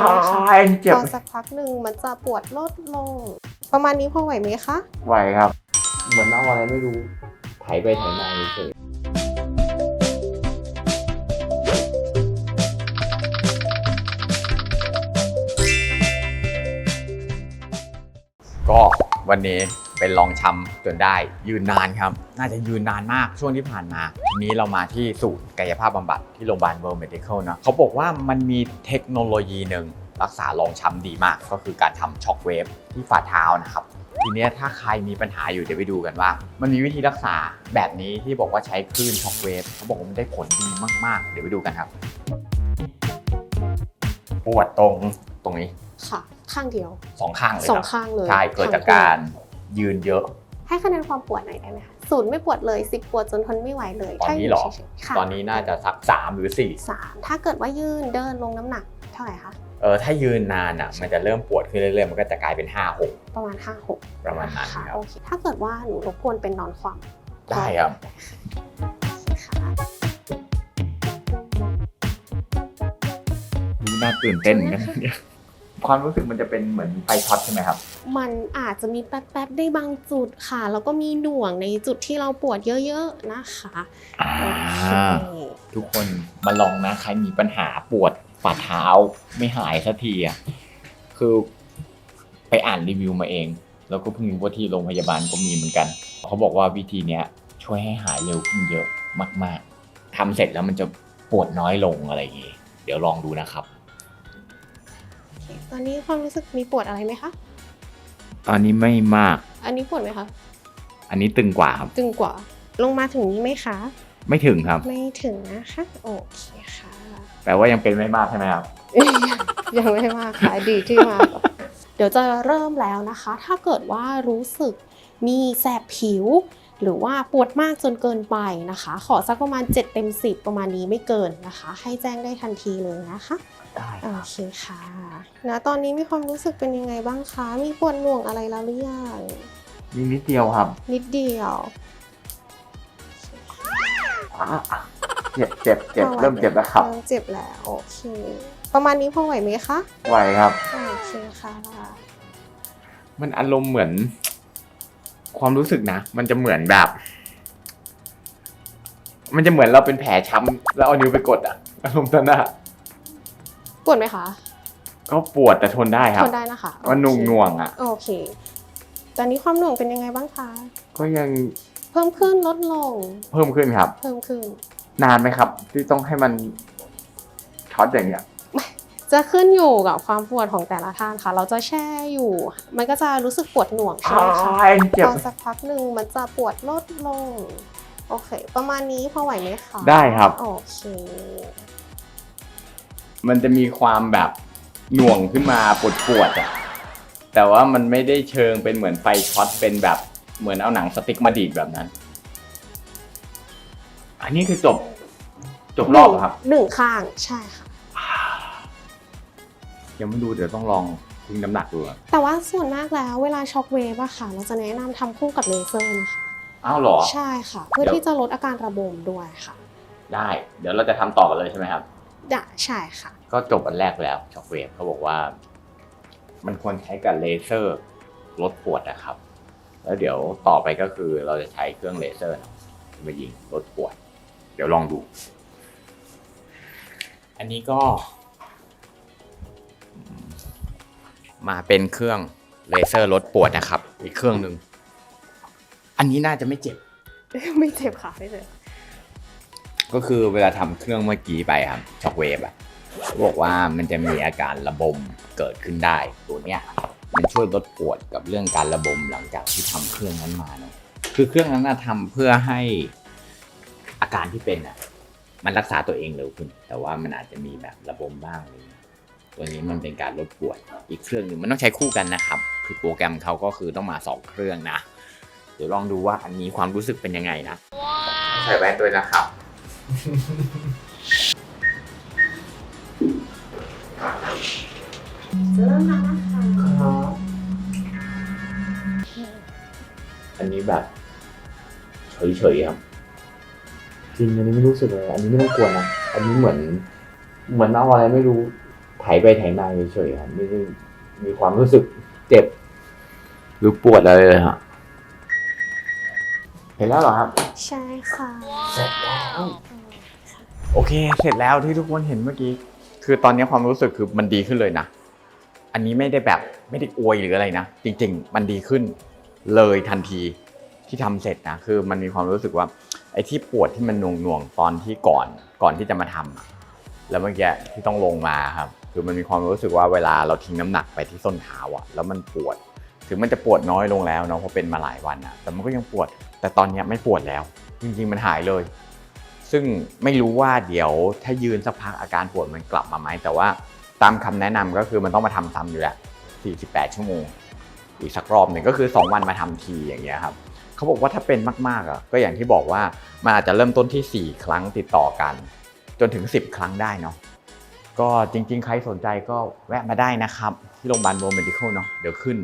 ช่ไหมคะอ้ายเจ็บพอสักพักหนึ่งมันจะปวดลดลง ประมาณนี้พอไหวไหมคะ ไหวครับ เหมือนเอาอะไรไม่รู้ไถไปไถมาเฉยก็วันนี้ เป็นลองช้ำจนได้ยืนนานครับ น่าจะยืนนานมากช่วงที่ผ่านมา ทีนี้เรามาที่ศูนย์กายภาพบำบัดที่โรงพยาบาลเวิร์ Medical นะเขาบอกว่ามันมีเทคโนโลยีหนึ่งรักษารองช้ำดีมาก ก็คือการทำช็อคเวฟที่ฝ่าเท้านะครับทีเนี้ยถ้าใครมีปัญหาอยู่เดี๋ยวไปดูกันว่า มันมีวิธีรักษาแบบนี้ที่บอกว่าใช้คลื่นช็อคเวฟเขาบอกว่ามันได้ผลดีมาก ๆ เดี๋ยวไปดูกันครับ ปวดตรงตรงนี้ค่ะ ข้างเดียวสองข้างเลยสคองรับข้างเลยใช่เกิดจากการ ยืนเยอะ ให้คะแนนความปวดหน่อยได้ไหมคะศูนย์ไม่ปวดเลยสิบปวดจนทนไม่ไหวเลยตอนถ้านี้ยู่เหรอเฉยๆค่ะตอนนี้น่าจะสัก3หรือสามถ้าเกิดว่ายืนเดินลงน้ำหนักเท่าไหร่คะ4เออถ้ายืนนานอะมันจะเริ่มปวดขึ้นเรื่อยๆมันก็จะกลายเป็น5ประมาณห้าหก6ประมาณนั้นค่ะครับโอเคถ้าเกิดว่าหนูรบกวนเป็นนอนคว่ำได้ครับค่ะดูน่าตื่นเต้นเหมือนกันเนี่ย ความรู้สึกมันจะเป็นเหมือนไฟช็อตใช่ไหมครับ มันอาจจะมีแป๊บๆได้บางจุดค่ะ แล้วก็มีหน่วงในจุดที่เราปวดเยอะๆนะคะอ่าโอเคทุกคนมาลองนะ ใครมีปัญหาปวดฝ่าเท้าไม่หายสักทีอะคือไปอ่านรีวิวมาเอง แล้วก็เพิ่งรู้ว่าที่โรงพยาบาลก็มีเหมือนกัน เขาบอกว่าวิธีเนี้ย ช่วยให้หายเร็วขึ้นเยอะมาก ๆทำเสร็จแล้วมันจะปวดน้อยลงอะไรอย่างงี้เดี๋ยวลองดูนะครับโอเค ตอนนี้ความรู้สึกมีปวดอะไรไหมคะ ตอนนี้ไม่มาก อันนี้ปวดไหมคะ อันนี้ตึงกว่าครับ ตึงกว่า ลงมาถึงนี้ไหมคะ ไม่ถึงครับ ไม่ถึงนะคะ โอเคค่ะ แปลว่ายังเป็นไม่มากใช่ไหมครับ ยังไม่มากค่ะดีที่มากเดี๋ยวจะเริ่มแล้วนะคะ ถ้าเกิดว่ารู้สึกมีแสบผิว หรือว่าปวดมากจนเกินไปนะคะ ขอสักประมาณ 7 เต็ม 10 ประมาณนี้ไม่เกินนะคะ ให้แจ้งได้ทันทีเลยนะคะได้โอเคค่ะนะตอนนี้มีความรู้สึกเป็นยังไงบ้างคะมีปวดหน่วงอะไรแล้วหรือยังมีนิดเดียวครับ นิดเดียวเจ็บเจ็บเจ็บเริ่มเจ็บแล้วครับเริ่มเจ็บแล้วโอเค ประมาณนี้พอไหวไหมคะไหวครับโอเคค่ะมันอารมณ์เหมือน ความรู้สึกนะ มันจะเหมือนแบบ มันจะเหมือนเราเป็นแผลช้ำแล้วเอานิ้วไปกดอะอารมณ์ตอนนั้นอะปวดไหมคะก็ปวดแต่ทนได้ครับ ทนได้นะคะมันหนุ่งหน่วงๆอะโอเค ตอนนี้ความหน่วงเป็นยังไงบ้างคะ ก็ยังเพิ่มขึ้นลดลง เพิ่มขึ้นครับ เพิ่มขึ้น นานไหมครับ ที่ต้องให้มันช็อตอย่างเงี้ย จะขึ้นอยู่กับความปวดของแต่ละท่านค่ะ เราจะแช่อยู่ มันก็จะรู้สึกปวดหน่วงใช่ไหมคะอ้ายเจ็บ พอสักพักหนึ่งมันจะปวดลดลง โอเค ประมาณนี้พอไหวไหมคะได้ครับ โอเค มันจะมีความแบบหน่วงขึ้นมาปวดปวดๆอะแต่ว่ามันไม่ได้เชิงเป็นเหมือนไฟช็อตเป็นแบบเหมือนเอาหนังสติ๊กมาดีดแบบนั้น อันนี้คือจบจบรอบเหรอครับ หนึ่งข้างใช่ค่ะ ยังไม่ดูเดี๋ยวต้องลองทิ้งน้ำหนักดูอะแต่ว่าส่วนมากแล้วเวลาช็อคเวฟอะค่ะ เราจะแนะนำทำคู่กับเลเซอร์นะคะ อ้าวเหรอ ใช่ค่ะ เพื่อเดี๋ยวที่จะลดอาการระบมด้วยค่ะได้ เดี๋ยวเราจะทำต่อกันเลยใช่ไหมครับได้ใช่ค่ะ ก็จบอันแรกแล้วช็อคเวฟเขาบอกว่า มันควรใช้กับเลเซอร์ลดปวดนะครับ แล้วเดี๋ยวต่อไปก็คือเราจะใช้เครื่องเลเซอร์เนอะมายิงลดปวด เดี๋ยวลองดู อันนี้ก็ มาเป็นเครื่องเลเซอร์ลดปวดนะครับ อีกเครื่องหนึ่งอันนี้น่าจะไม่เจ็บ ไม่เจ็บค่ะไม่เจ็บก็คือเวลาทำเครื่องเมื่อกี้ไปครับช็อคเวฟอะบอกว่ามันจะมีอาการระบมเกิดขึ้นได้ตัวเนี้ยมันช่วยลดปวดกับเรื่องการระบมหลังจากที่ทำเครื่องนั้นมาเนอะคือเครื่องนั้นน่ะทำเพื่อให้อาการที่เป็นอะมันรักษาตัวเองเร็วขึ้น แต่ว่ามันอาจจะมีแบบระบมบ้างอะไรอย่างเงี้ย ตัวนี้มันเป็นการลดปวดอีกเครื่องหนึ่งมันต้องใช้คู่กันนะครับ คือโปรแกรมเขาก็คือต้องมาสองเครื่องนะ เดี๋ยวลองดูว่าอันนี้ความรู้สึกเป็นยังไงนะใส่แว่นด้วยนะครับจะเริ่มแล้วนะคะอันนี้แบบเฉยๆครับจริงอันนี้ไม่รู้สึกเลย อันนี้ไม่ต้องกลัวนะ อันนี้เหมือน เหมือนเอาอะไรไม่รู้ ไถไปไถมาเฉยๆครับไม่ได้มีความรู้สึกเจ็บ หรือปวดอะไรเลยฮะเห็นแล้วเหรอครับ ใช่ค่ะเสร็จแล้วโอเค เสร็จแล้วที่ทุกคนเห็นเมื่อกี้ คือตอนนี้ความรู้สึกคือมันดีขึ้นเลยนะ อันนี้ไม่ได้แบบไม่ได้อวยหรืออะไรนะ จริง ๆ มันดีขึ้นเลยทันทีที่ทำเสร็จนะ คือมันมีความรู้สึกว่าไอ้ที่ปวดที่มันหน่วงๆตอนที่ก่อนก่อนที่จะมาทำอะแล้วเมื่อกี้ที่ต้องลงมาครับ คือมันมีความรู้สึกว่าเวลาเราทิ้งน้ำหนักไปที่ส้นเท้าอะแล้วมันปวด ถึงมันจะปวดน้อยลงแล้วเนาะเพราะเป็นมาหลายวันอะแต่มันก็ยังปวด แต่ตอนนี้ไม่ปวดแล้ว จริงๆมันหายเลย ซึ่งไม่รู้ว่าเดี๋ยวถ้ายืนสักพักอาการปวดมันกลับมาไหมแต่ว่าตามคำแนะนำก็คือมันต้องมาทำซ้ำอยู่แหละ 48 ชั่วโมง อีกสักรอบหนึ่งก็คือ 2 วันมาทำทีอย่างเงี้ยครับเขาบอกว่าถ้าเป็นมากๆอะก็อย่างที่บอกว่ามันอาจจะเริ่มต้นที่ 4 ครั้งติดต่อกัน จนถึง 10 ครั้งได้เนาะ ก็จริงๆ ใครสนใจก็แวะมาได้นะครับ ที่โรงพยาบาลโรเมดิคอลเนาะเดี๋ยวขึ้น